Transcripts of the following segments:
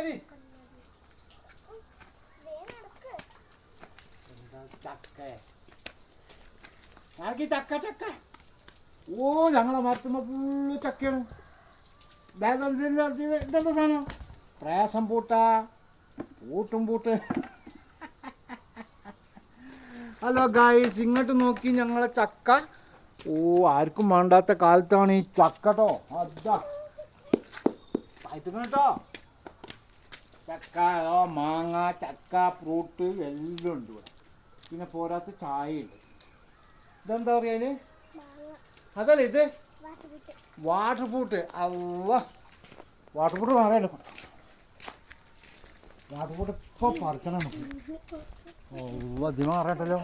നടക്കടി എന്താ ചക്ക? ചക്ക ഓ ഞങ്ങളെ മരത്തുമ്പോ ഫുള്ള് ചക്കയാണ്. ഇതെന്താ സാധനം? പ്രയാസം പൂട്ട പൂട്ടും പൂട്ട്. ഹലോ ഗായ്സ് ഇങ്ങോട്ട് നോക്കി ഞങ്ങളെ ചക്ക. ഓ ആർക്കും വേണ്ടാത്ത കാലത്താണ് ഈ ചക്കട്ടോ അതാ. കേട്ടോ ചക്ക മാങ്ങ ചക്ക ഫ്രൂട്ട് എല്ലാം ഉണ്ട് ഇവിടെ. പിന്നെ പോരാത്ത ചായ ഉണ്ട് ഇതെന്താ പറയാന് അതല്ല ഇത്? വാട്ടർ ഫ്രൂട്ട് അവ വാട്ടർ ഫ്രൂട്ട് മാറിയല്ലോ വാട്ടർ ഫ്രൂട്ട് ഇപ്പോൾ പറിക്കണം ഓ. അതിന് മാറട്ടല്ലോ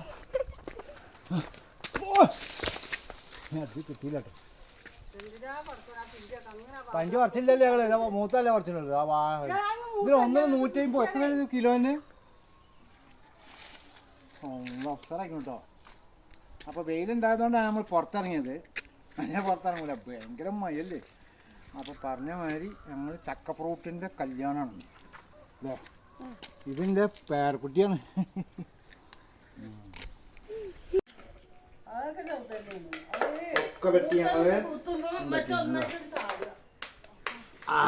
അത് കിട്ടിയില്ല കേട്ടോ. പഞ്ച് പറിച്ചില്ലല്ലോ ഞങ്ങൾ? മൂത്തല്ലേ പറിച്ചിട്ടുള്ളത്? ആ വാ. ഒന്നര നൂറ്റി അമ്പത് എത്ര കിലോന്? ഒഫറാക്കി കേട്ടോ അപ്പോൾ വെയിലുണ്ടായതുകൊണ്ടാണ് നമ്മൾ പുറത്തിറങ്ങിയത്. അങ്ങനെ പുറത്തിറങ്ങൂല. ഭയങ്കര മഴയല്ലേ? അപ്പോൾ പറഞ്ഞ മാതിരി ഞങ്ങൾ ചക്ക ഫ്രൂട്ടിന്റെ കല്യാണമാണ് അല്ലേ ഇതിന്റെ പേരക്കുട്ടിയാണ് ഒക്കെ വെട്ടി ഞങ്ങൾ ആ.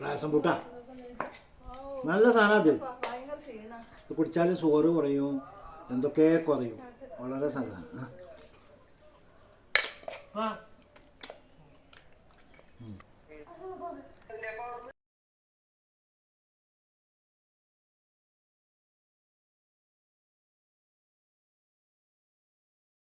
പ്രാസം പൂട്ട നല്ല സാധനം അത് ഇത് കുടിച്ചാൽ ഷുഗർ കുറയും എന്തൊക്കെ കുറയും. വളരെ നല്ലതാണ് ആ.